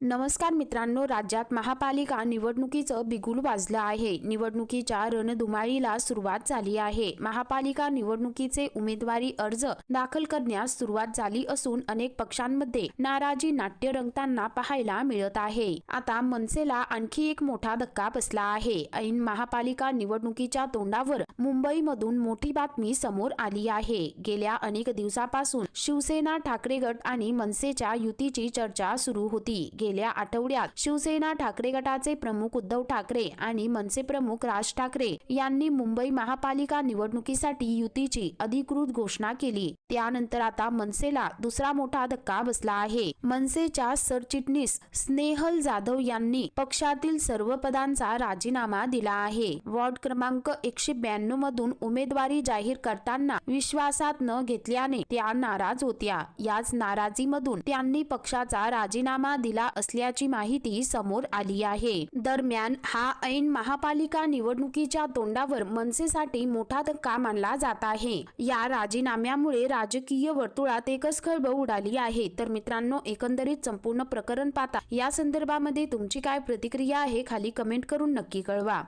नमस्कार मित्रांनो राज्यात महापालिका निवडणुकीचं बिगुल वाजलं आहे. निवडणुकीच्या रणधुमाळीला सुरुवात झाली आहे. महापालिका निवडणुकीचे उमेदवारी अर्ज दाखल करण्यास सुरुवात झाली असून अनेक पक्षांमध्ये नाराजी नाट्य रंगताना पाहायला मिळत आहे. आता मनसेला आणखी एक मोठा धक्का बसला आहे. ऐन महापालिका निवडणुकीच्या तोंडावर मुंबईमधून मोठी बातमी समोर आली आहे. गेल्या अनेक दिवसापासून शिवसेना ठाकरे गट आणि मनसेच्या युतीची चर्चा सुरू होती. गेल्या आठवड्यात शिवसेना ठाकरे गटाचे प्रमुख उद्धव ठाकरे आणि मनसे प्रमुख राज ठाकरे यांनी मुंबई महापालिका निवडणुकीसाठी युतीची अधिकृत घोषणा केली. त्यानंतर आता मनसेला दुसरा मोठा धक्का बसला आहे. मनसेच्या सरचिटणीस स्नेहल जाधव यांनी पक्षातील सर्व पदांचा राजीनामा दिला आहे. वॉर्ड क्रमांक एकशे ब्याण्णव मधून उमेदवारी जाहीर करताना विश्वासात न घेतल्याने त्या नाराज होत्या. याच नाराजीमधून त्यांनी पक्षाचा राजीनामा दिला असल्याची माहिती समोर आली आहे. दरम्यान हा ऐन महापालिका निवडणुकीच्या तोंडावर मनसेसाठी मोठा धक्का मानला जात आहे. या राजीनाम्यामुळे राजकीय वर्तुळात एकच खळबळ उडाली आहे. तर मित्रांनो एकंदरीत संपूर्ण प्रकरण पाहता या संदर्भामध्ये तुमची काय प्रतिक्रिया आहे खाली कमेंट करून नक्की कळवा.